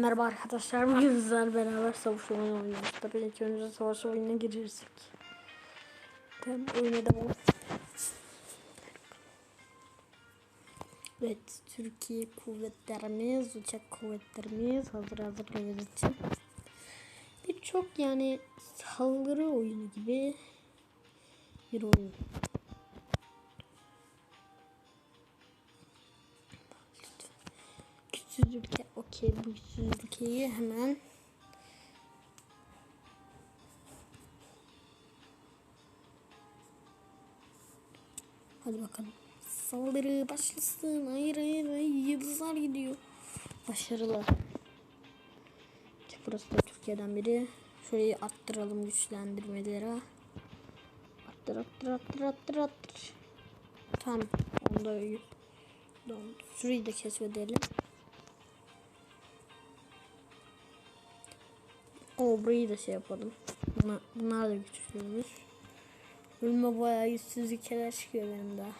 Merhaba arkadaşlar. Bugün sizlerle beraber savaş oyunu oynuyoruz. Tabii ilk önce savaş oyununa girecek. Tamam oyuna devam. Evet, Türkiye kuvvetlerimiz, uçak kuvvetlerimiz hazır hazır göz için. Birçok yani saldırı oyunu gibi bir oyun. Güçsüz ülke. Okey güçsüz ülkeyi hemen Hadi bakalım. Saldırı başlasın. Hayır hayır hayır. Yıldızlar gidiyor. Başarılı. Burası da Türkiye'den biri. Şurayı arttıralım güçlendirmeleri. Arttır arttır arttır arttır arttır. Tamam. Onda. Şurayı da keşfedelim. O burayı da şey yapalım. Bunlar, bunlar da güçlüymüş. Ölme bayağı yüzsüz ülkeler çıkıyor benim daha.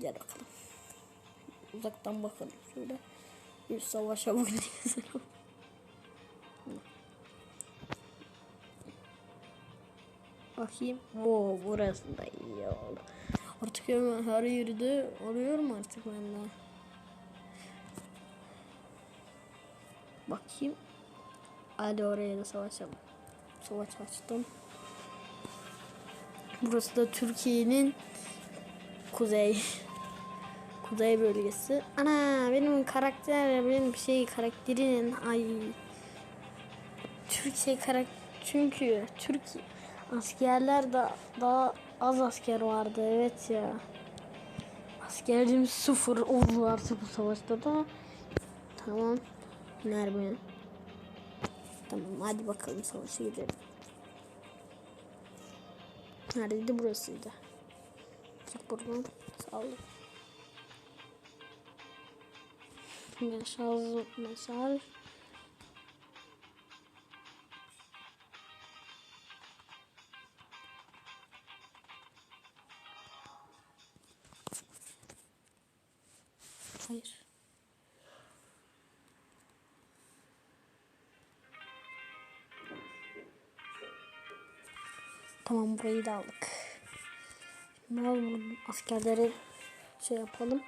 Gel bakalım. Uzaktan bakalım şöyle. Bir savaşa bakacağız. Bakayım. Oo burası da iyi oldu. Artık hemen her yeri de arıyorum artık ben de. Bakayım. Hadi oraya da savaşalım. Savaş açtım. Burası da Türkiye'nin kuzey kuzey bölgesi. Ana benim karakter benim şey karakterin ay Türkiye karakter çünkü Türkiye askerler de daha az asker vardı evet ya. Askerliğimiz sıfır oldu artık bu savaşta da. Tamam. Nerede? Tamam hadi bakalım savaşa gidelim. Neredeydi burasıydı. Çık buradan. Sağ olun. Mesaj, mesaj. Hayır. Tamam burayı da aldık. Şimdi alalım askerleri şey yapalım.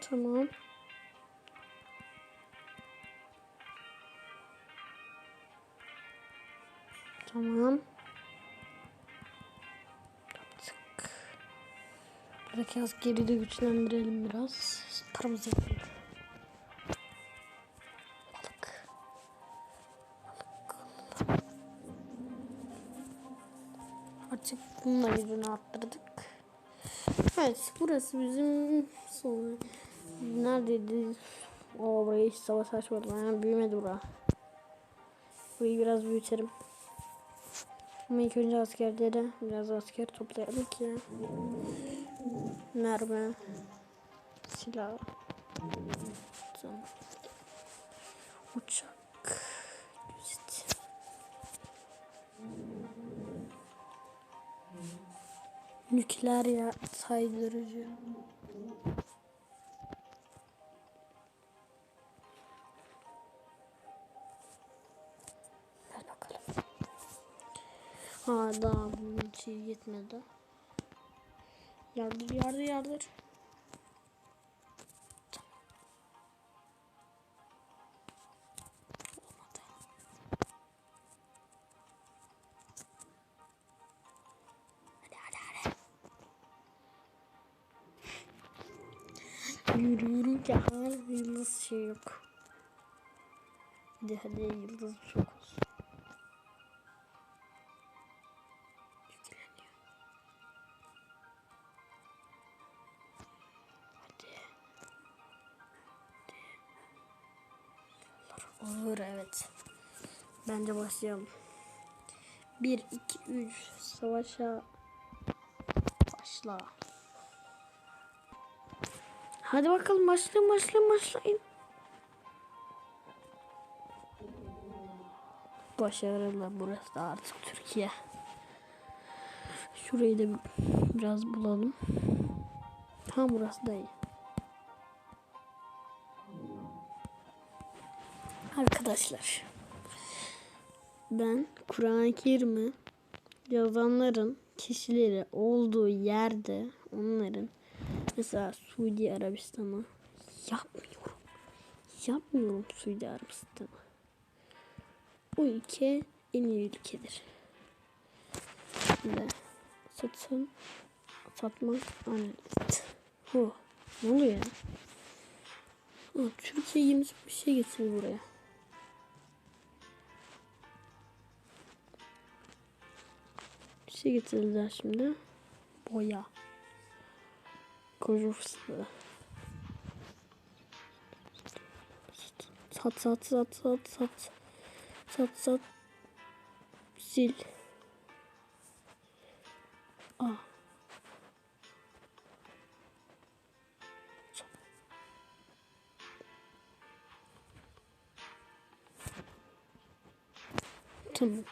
Tamam. Tamam. Yaptık. Buradaki askeri de güçlendirelim biraz. Paramızı. Artık bununla gücünü arttırdık. Evet burası bizim son. Neredeydi? O burayı hiç savaş açmadım. Yani büyümedi bura. Burayı biraz büyütelim. Ama ilk önce askerlere biraz asker toplayalım ki. Mermi. Silah. Uçak. Nükleer ya saydırıcı. Gel bakalım. Ha daha bunun şey yetmedi. Yardır yardır yardır. Şey yok. Hadi hadi yıldız çok olsun. Olur evet. Bence başlayalım. 1 2 3 savaşa başla. Hadi bakalım başlayın başlayın başlayın. Başarılı burası da artık Türkiye. Şu Şurayı da biraz bulalım. Ha burası da iyi. Arkadaşlar. Ben Kur'an-ı Kerim'i yazanların kişileri olduğu yerde onların mesela Suudi Arabistan'a yapmıyorum. Yapmıyorum Suudi Arabistan'a. O ülke en iyi ülkedir. Ve satın satmak analist. Oh, ne oluyor ya? Aa, Türkiye yeni bir şey getirdi buraya. Bir şey getirdiler şimdi. Boya. Koca fıstığı. Sat sat sat sat sat. Sat sat. Sil. Aa. Tamam.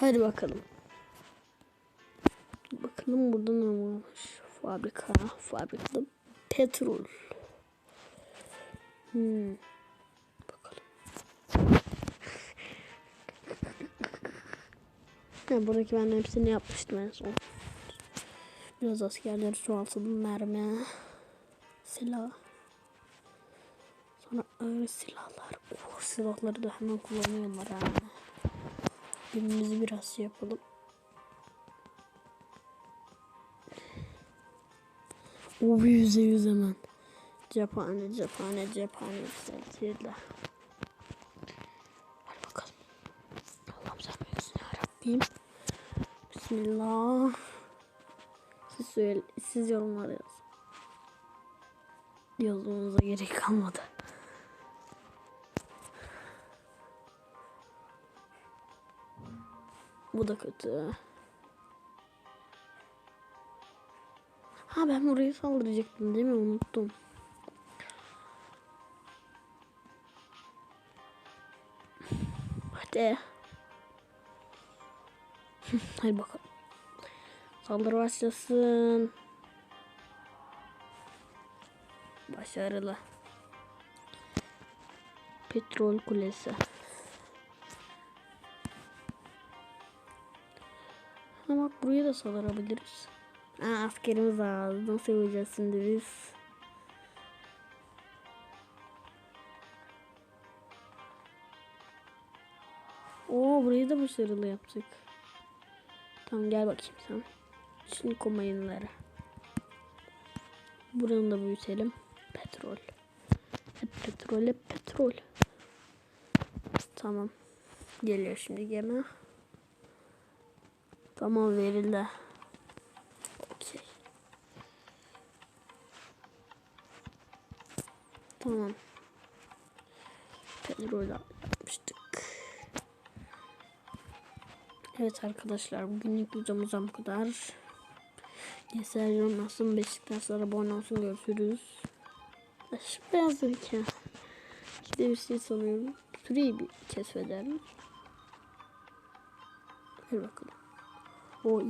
Hadi bakalım. Bakalım burada ne varmış. Fabrika. Fabrikada petrol. Hmm. Ha, buradaki ben hepsini yapmıştım en son. Biraz askerleri çoğaltalım. Mermi. Silah. Sonra ağır silahlar. Oh, silahları da hemen kullanıyorlar ha. Günümüzü biraz şey yapalım. O yüze yüz hemen. Cephane, cephane, cephane yükseltiyorlar. Hadi bakalım. Allah'ım sen büyüksün yarabbim. Bismillah. Siz söyle, siz yorumlara yazın. Yazmanıza gerek kalmadı. Bu da kötü. Ha ben burayı saldıracaktım değil mi? Unuttum. Hadi. Hadi bakalım. Saldırı başlasın. Başarılı. Petrol kulesi. Ha bak buraya da saldırabiliriz. Aa, askerimiz az. Nasıl yapacağız şimdi biz? Oo burayı da başarılı yaptık. Tamam gel bakayım sen. Şimdi komayınları. Buranı da büyütelim. Petrol. Hep petrol, hep petrol. Tamam. Geliyor şimdi gemi. Tamam verildi. Okey. Tamam. Petrol Evet arkadaşlar bugünlük videomuzdan bu kadar. Yeser olmasın Beşiktaşlara abone olsun görüşürüz. Şu beyazlık ya. İşte bir şey sanıyorum. Süreyi bir keşfederim. Hadi bakalım. O iyi.